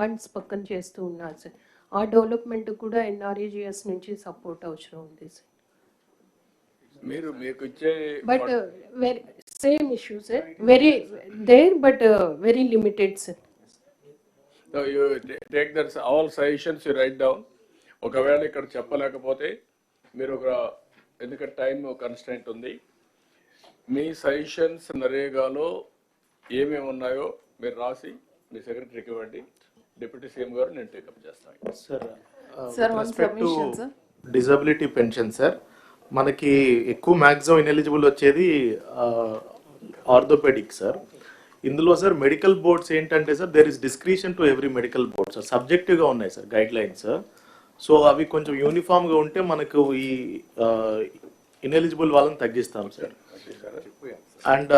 Bunds పక్కన చేస్తూ ఉన్నారు సార్. ఆ డెవలప్మెంట్ కూడా ఎన్ఆర్ఏజిఎస్ నుంచి సపోర్ట్ అవసరం ఉంది సార్. మీరు మీకు ఇచ్చే but very same issue sir. Very there but very limited sir. You take that all suggestions you write down ఒకవేళ ఇక్కడ చెప్పలేకపోతే మీరు ఒక ఎందుకంటే టైం కన్స్టెంట్ ఉంది. మీ సజెషన్స్ నరేగాలో ఏమేమి ఉన్నాయో మీరు రాసి మీ సెక్రటరీకి ఇవ్వండి. డిప్యూటీ సీఎం గారు నేను టేకప్ చేస్తాను. సార్. డిజబిలిటీ పెన్షన్ సార్ మనకి ఎక్కువ మ్యాక్సిమం ఇన్ఎలిజిబుల్ వచ్చేది ఆర్థోపెడిక్ సార్ ఇందులో సార్ మెడికల్ బోర్డ్స్ ఏంటంటే sir there is discretion to every medical board sir సబ్జెక్టివ్గా ఉన్నాయి సార్ గైడ్ లైన్స్ సో అవి కొంచెం యూనిఫామ్గా ఉంటే మనకు ఈ ఇన్ఎలిజిబుల్ వాళ్ళని తగ్గిస్తాం సార్ అండ్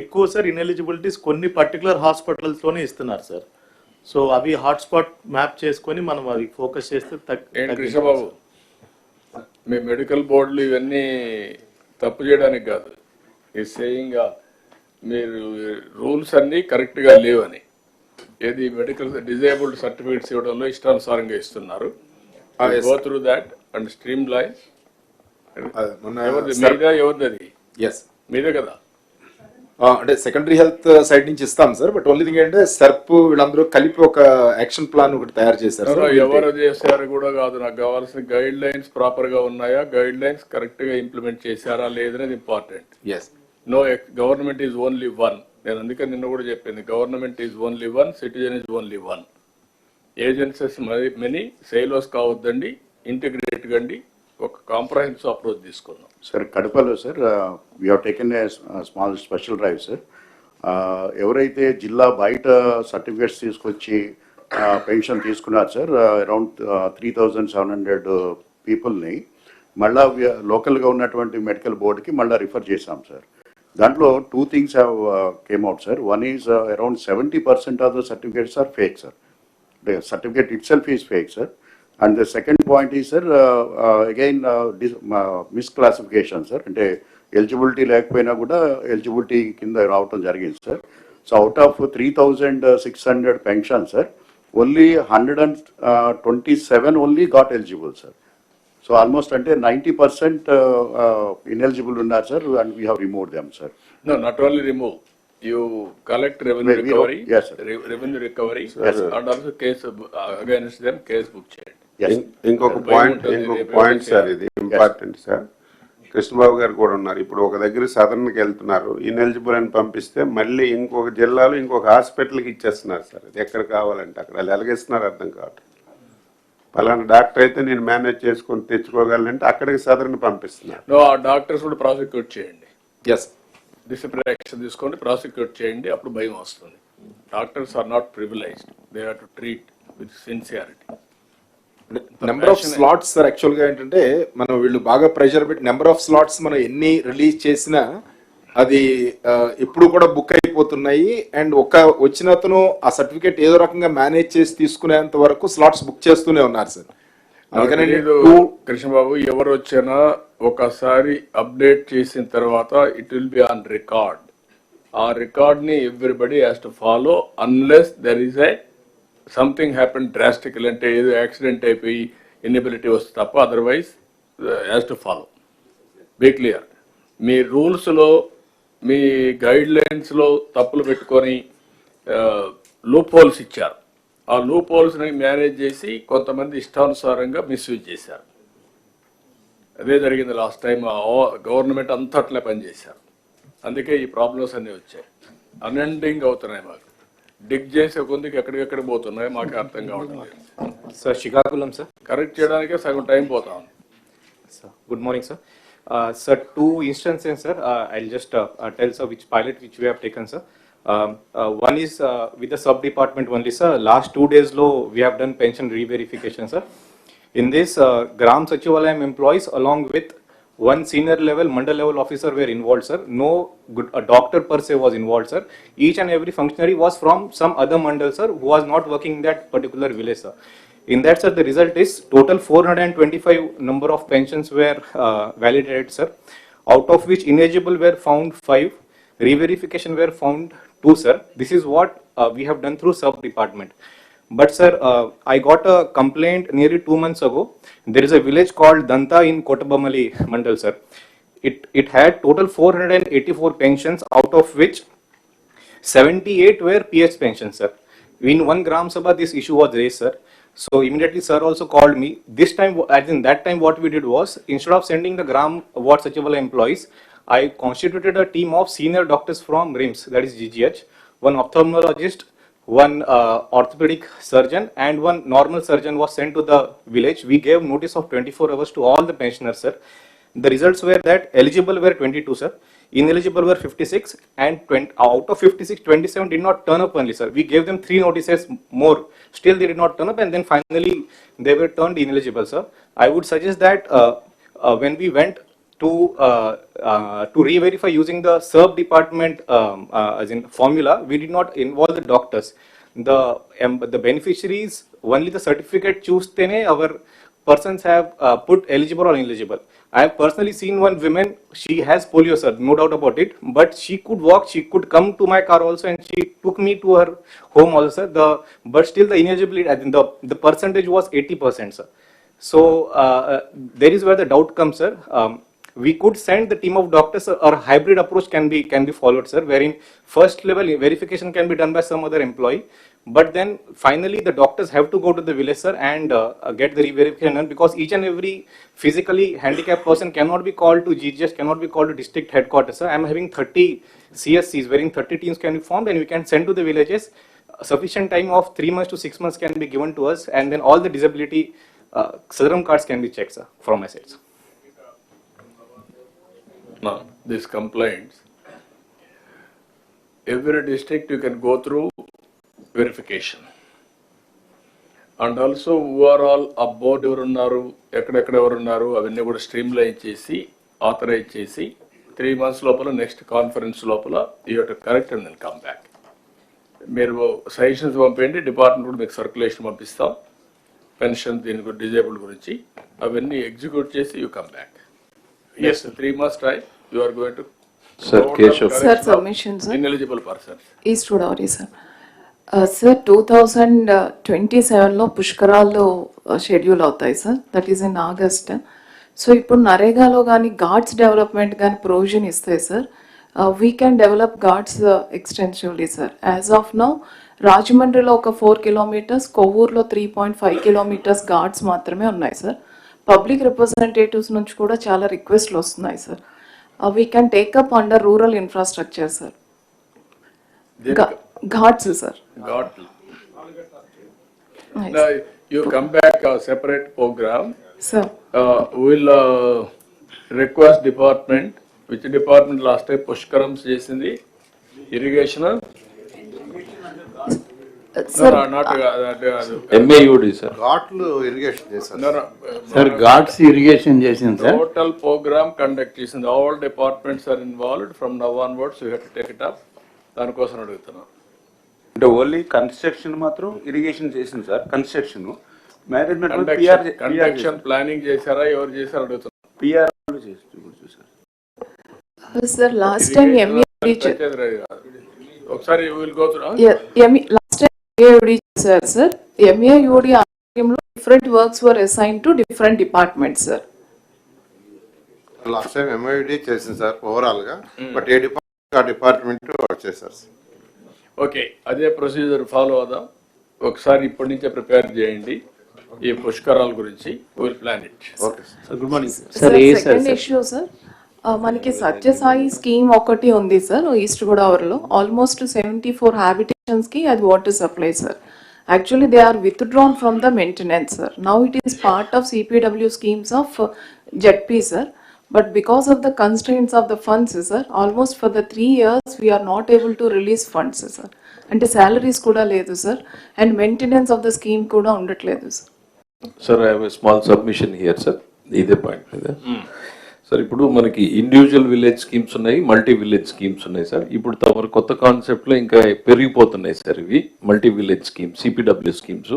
ఎక్కువ సార్ ఇన్ఎలిజిబిలిటీస్ కొన్ని పర్టికులర్ హాస్పిటల్స్లోనే ఇస్తున్నారు సార్. సో అవి హాట్స్పాట్ మ్యాప్ చేసుకొని మనం అవి ఫోకస్ చేస్తే. కృష్ణబాబు? మీ మెడికల్ బోర్డులు ఇవన్నీ తప్పు చేయడానికి కాదు. ఈ సేయింగ్ మీరు రూల్స్ అన్ని కరెక్ట్గా లేవని. ఏది మెడికల్ డిజేబుల్డ్ సర్టిఫికేట్స్ ఇవ్వడంలో ఇష్టానుసారంగా ఇస్తున్నారు. Go through that and streamline ఎవరిది? మీదా? ఎవరిది అది ఎస్ మీదే కదా? అంటే సెకండరీ హెల్త్ సైడ్ నుంచి ఇస్తాం సార్ బట్ ఓన్లీ థింగ్ ఏంటంటే సర్ప్ వీళ్ళందరూ కలిపి ఒక యాక్షన్ ప్లాన్ ఒకటి తయారు చేశారు ఎవరో చేశారు కూడా కాదు. నాకు కావాల్సిన గైడ్ లైన్స్ ప్రాపర్గా ఉన్నాయా? గైడ్ లైన్స్ కరెక్ట్గా ఇంప్లిమెంట్ చేశారా? లేదనేది important yes no government is only one నేను అందుకే నిన్న కూడా చెప్పింది. Government is only one citizen is only one agencies many silos కావద్దండి integrate కండి ఒక కాంప్రహెన్సివ్ అప్రోచ్ తీసుకుందాం. సార్ కడపలో sir we taken a small special drive sir ఎవరైతే జిల్లా బయట సర్టిఫికేట్స్ తీసుకొచ్చి పెన్షన్ తీసుకున్నారు sir around three thousand seven hundred పీపుల్ని మళ్ళా లోకల్గా ఉన్నటువంటి మెడికల్ బోర్డుకి మళ్ళీ రిఫర్ చేశాం సార్ దాంట్లో two things have came out sir one is around seventy percent of the certificates are fake sir certificate itself is fake sir Sir, uh, uh, again, uh, dis- uh, misclassification, sir. అంటే eligibility లేకపోయినా కూడా eligibility కింద రావటం జరిగింది sir so out of three thousand six hundred pension sir only hundred and twenty seven only got eligible sir so almost అంటే ninety percent ineligible ఉన్నారు sir and we have remove them sir no not only remove you collect revenue recovery. Revenue recovery. And also case against them case book చేయండి ఇంకొక point ఇంకొక point sir ఇది important sir. Krishnababu గారు కూడా ఉన్నారు. ఇప్పుడు ఒక దగ్గర సదర్న్కి వెళ్తున్నారు. ఇన్ఎలిజిబుల్ అని పంపిస్తే మళ్ళీ ఇంకొక జిల్లాలో ఇంకొక హాస్పిటల్కి ఇచ్చేస్తున్నారు సార్. అది ఎక్కడ కావాలంటే అక్కడ. వాళ్ళు ఎలాగేస్తున్నారు అర్థం కావట్లేదు. పలానా డాక్టర్ అయితే నేను మేనేజ్ చేసుకొని తెచ్చుకోగలనంటే అక్కడికి సదర్ని పంపిస్తున్నారు. డాక్టర్స్ కూడా ప్రాసిక్యూట్ చేయండి. ఎస్ డిసిప్లినరీ యాక్షన్ తీసుకోండి ప్రాసిక్యూట్ చేయండి అప్పుడు భయం వస్తుంది. Doctors are not privileged. They have to treat with sincerity. Number of slots sir యాక్చువల్గా ఏంటంటే మనం వీళ్ళు బాగా ప్రెషర్ పెట్టి నెంబర్ ఆఫ్ స్లాట్స్ మనం ఎన్ని రిలీజ్ చేసినా అది ఎప్పుడు కూడా బుక్ అయిపోతున్నాయి. అండ్ ఒక వచ్చిన అతను ఆ సర్టిఫికేట్ ఏదో రకంగా మేనేజ్ చేసి తీసుకునేంత వరకు స్లాట్స్ బుక్ చేస్తూనే ఉన్నారు సార్ అందుకని కృష్ణబాబు ఎవరు వచ్చినా ఒకసారి అప్డేట్ చేసిన తర్వాత it will be on record ఆ రికార్డ్ని everybody has to follow unless there is a something happen drastical అంటే ఏదో యాక్సిడెంట్ అయిపోయి ఇన్ఎబిలిటీ వస్తే తప్ప otherwise has to follow be clear మీ రూల్స్లో మీ గైడ్ లైన్స్లో తప్పులు పెట్టుకొని uh, లూప్ హోల్స్ ఇచ్చారు. ఆ లూప్ హోల్స్ని మేనేజ్ చేసి కొంతమంది ఇష్టానుసారంగా మిస్యూజ్ చేశారు. అదే జరిగింది లాస్ట్ టైం గవర్నమెంట్ అంతట్లే పనిచేశారు. అందుకే ఈ ప్రాబ్లమ్స్ అన్నీ వచ్చాయి. అన్ఎండింగ్ అవుతున్నాయి మాకు. డిగ్ చేసే కొందికి ఎక్కడికెక్కడ పోతున్నాయి మాకు అర్థం కావడం లేదు Sir, Shikakulam, sir. కరెక్ట్ చేయడానికే సగం టైం పోతా ఉంది Good morning, sir. Uh, Sir, two instances, sir. Uh, I'll just uh, uh, tell, sir, which pilot which we have taken, sir. Um, uh, One is uh, with the sub-department only, sir. Last two days low, we have done pension re-verification, sir. One senior level, mandal level officer were involved, sir. No good, a doctor per se was involved, sir. Each and every functionary was from some other mandal, sir, who was not working in that particular village, sir. In that, sir, the result is total 425 number of pensions were uh, validated, sir. Out of which ineligible were found five, re-verification were found two, sir. This is what uh, we have done through sub department. But sir, uh, I got a complaint nearly two months ago. There is a village called Danta in Kotabamali Mandal, sir. It it had total 484 pensions, out of which 78 were PS pensions, sir. In one Gram Sabha, this issue was raised, sir. So immediately, sir also called me. This time, as in that time, what we did was instead of sending the Gram Ward Sachivala employees, I constituted a team of senior doctors from RIMS, that is GGH, one ophthalmologist, one uh, orthopedic surgeon, and one normal surgeon was sent to the village. We gave notice of 24 hours to all the pensioners, sir. The results were that eligible were 22, sir. Ineligible were 56, and 20, out of 56, 27 did not turn up only, sir. We gave them three notices more. Still, they did not turn up, and then finally they were turned ineligible, sir. I would suggest that uh, uh, when we went to uh, uh, to re-verify using the sub department um, uh, as in formula, we did not involve the doctors. The um, the beneficiaries only the certificate choose tene our persons have uh, put eligible or ineligible. I have personally seen one woman, she has polio, sir, no doubt about it, but she could walk, she could come to my car also, and she took me to her home also, sir. The, but still the ineligibility, I think the, the percentage was 80%, sir. So, uh, uh, there is where the doubt comes, sir. Um, we could send the team of doctors or hybrid approach can be can be followed sir wherein first level verification can be done by some other employee. But then finally the doctors have to go to the village sir and uh, get the re-verification done because each and every physically handicapped person cannot be called to GGS cannot be called to district headquarters sir. I'm having 30 CSCs wherein 30 teams can be formed and we can send to the villages. Sufficient time of 3 months to 6 months can be given to us and then all the disability uh, Southern cards can be checked sir from sir. Now, these complaints, every district you can go through verification and also overall ఆ board ఎవరు ఉన్నారు ఎక్కడెక్కడ ఎవరు ఉన్నారు అవన్నీ కూడా streamline చేసి authorise చేసి త్రీ మంత్స్ లోపల నెక్స్ట్ కాన్ఫరెన్స్ లోపల ఈ యొక్క కరెక్ట్ అండ్ కమ్ బ్యాక్ మీరు సజెషన్స్ పంపేయండి డిపార్ట్మెంట్ కూడా మీకు సర్క్యులేషన్ పంపిస్తాం. పెన్షన్ దీని గురించి డిజేబుల్ గురించి అవన్నీ ఎగ్జిక్యూట్ చేసి you come back Yes, Yes, three months time, you are going to. Sir, Keshav. Sir, submission, sir. Ineligible persons. East Godavari sir sir two thousand twenty సెవెన్లో పుష్కరాల్లో షెడ్యూల్ అవుతాయి sir that is in August so ఇప్పుడు నరేగాలో కానీ guards development కానీ provision ఇస్తాయి sir we can develop guards extensively sir as of now రాజమండ్రిలో ఒక four kilometres కొవ్వూరులో three point five kilometres guards మాత్రమే ఉన్నాయి సార్ పబ్లిక్ రిప్రజెంటేటివ్స్ నుంచి కూడా చాలా రిక్వెస్ట్లు వస్తున్నాయి sir. We can take up under rural infrastructure sir ghats sir you come back separate program will request department which department last time Pushkaram చేసింది? Irrigation sir Ghats irrigation చేసింది sir to take it up. దానికోసం అడుగుతున్నాను. అంటే only construction మాత్రం irrigation చేసింది sir construction management planning చేశారా, ఎవరు చేశారు అడుగుతున్నా. పిఆర్ చూసారు సార్ లాస్ట్ టైం ఎంఏ ఒకసారి ఎంఏయుడి చేశారు సార్ ఎంఏయుడి ఆధ్వర్యంలో different works were assign to different departments sir. Last time MID చేసింది సార్ ఓవరాల్గా బట్ ఏ డిపార్ట్మెంట్ ఆ డిపార్ట్మెంట్ చేశారు సార్. ఓకే అదే ప్రొసీజర్ ఫాలో అవుదాం. ఒకసారి ఇప్పటి నుంచే ప్రిపేర్ చేయండి ఈ పుష్కరాల గురించి. Will plan it okay sir. Good morning sir. Sir second issue sir. మనకి సత్యసాయి స్కీమ్ ఒకటి ఉంది సార్ ఈస్ట్ గోదావరిలో ఆల్మోస్ట్ సెవెంటీ ఫోర్ హ్యాబిటేషన్స్కి అది water supply sir. Actually they are withdrawn from the maintenance sir. Now it is part of CPW schemes of ZP sir. But because of the constraints of the funds sir almost for the three years we're not able to release funds sir. అంటే salaries కూడా లేదు sir. And maintenance of the scheme కూడా ఉండట్లేదు sir. Sir I have small submission here sir ఇదే point sir ఇప్పుడు మనకి individual village schemes ఉన్నాయి multi village schemes ఉన్నాయి సార్. ఇప్పుడు తమరు కొత్త కాన్సెప్ట్లో ఇంకా పెరిగిపోతున్నాయి సార్ ఇవి multi village schemes CPW schemes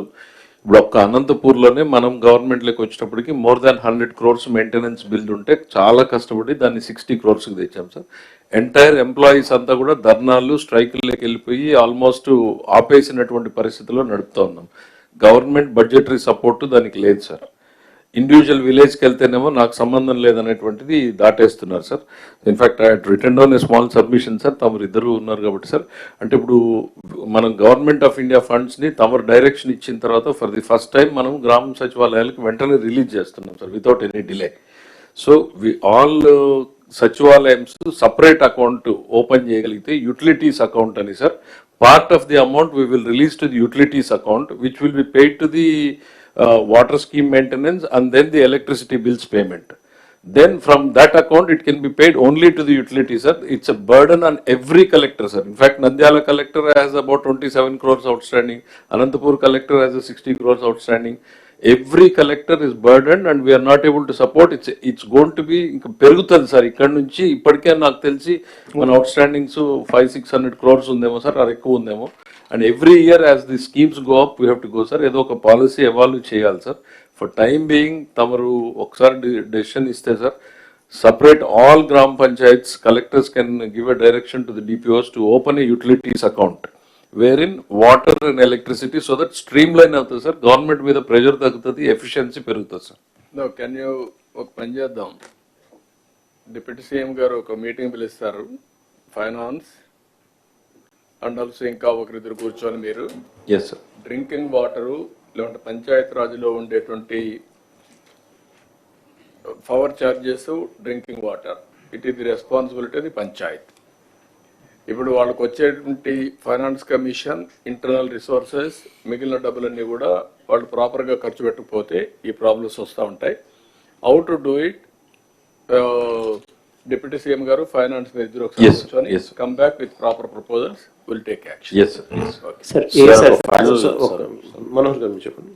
ఇప్పుడు ఒక్క అనంతపూర్లోనే మనం గవర్నమెంట్లోకి వచ్చినప్పటికి more than hundred crores maintenance bill ఉంటే చాలా కష్టపడి దాన్ని సిక్స్టీ క్రోర్స్కి తెచ్చాం సార్. ఎంటైర్ ఎంప్లాయీస్ అంతా కూడా ధర్నాలు స్ట్రైకుల్లోకి వెళ్ళిపోయి ఆల్మోస్ట్ ఆపేసినటువంటి పరిస్థితిలో నడుపుతా ఉన్నాం. గవర్నమెంట్ బడ్జెటరీ సపోర్ట్ దానికి లేదు సార్. ఇండివిజువల్ విలేజ్కి వెళ్తేనేమో నాకు సంబంధం లేదనేటువంటిది దాటేస్తున్నారు sir in fact I written down a small submission sir తమరు ఇద్దరు ఉన్నారు కాబట్టి సార్ అంటే ఇప్పుడు మనం గవర్నమెంట్ ఆఫ్ ఇండియా ఫండ్స్ని తమరు డైరెక్షన్ ఇచ్చిన తర్వాత ఫర్ ది ఫస్ట్ టైం మనం గ్రామ సచివాలయాలకు వెంటనే రిలీజ్ చేస్తున్నాం sir without any delay so we all సచివాలయంస్ separate account open చేయగలిగితే యూటిలిటీస్ అకౌంట్ అని sir part of the amount we will release to the utilities account which will be paid to the water scheme maintenance and then the electricity bills payment then from that account it can be paid only to the utility sir it's a burden on every collector sir in fact nandyala collector has about 27 crores outstanding anantapur collector has a 60 crores outstanding every collector is burdened and we are not able to support it's it's going to be ఇంకా పెరుగుతుంది sir ఇక్కడ నుంచి ఇప్పటికే నాకు తెలిసి మన outstandings five six hundred crores ఉందేమో sir అది ఎక్కువ ఉందేమో and every year as the schemes go up we have to go sir ఏదో ఒక పాలసీ ఎవాల్వ్ చేయాలి సార్ ఫర్ టైం బీయింగ్ తమరు ఒకసారి డెసిషన్ ఇస్తే సార్ సపరేట్ ఆల్ గ్రామ panchayats collectors can give a direction to the DPOs to open a utilities account where in water and electricity so that streamline అవుతుంది sir government మీద pressure తగ్గుతుంది efficiency పెరుగుతుంది sir can you ఒక పని చేద్దాం? Deputy CM గారు ఒక meeting పిలుస్తారు. ఫైనాన్స్ అండ్ ఆల్సో ఇంకా ఒకరిద్దరు కూర్చొని మీరు ఎస్ సార్ డ్రింకింగ్ వాటరు లేదంటే పంచాయత్ రాజులో ఉండేటువంటి power charges drinking water. It is the responsibility the panchayat. ఇప్పుడు వాళ్ళకి వచ్చేటువంటి ఫైనాన్స్ కమిషన్ ఇంటర్నల్ రిసోర్సెస్ మిగిలిన డబ్బులన్నీ కూడా వాళ్ళు ప్రాపర్గా ఖర్చు పెట్టకపోతే ఈ ప్రాబ్లమ్స్ వస్తూ ఉంటాయి. How to do it deputy CM గారు ఫైనాన్స్ మీద ఇద్దరు ఒకసారి. Come back with proper proposals will take action yes sir sir A sir? Manohar గారు చెప్పండి.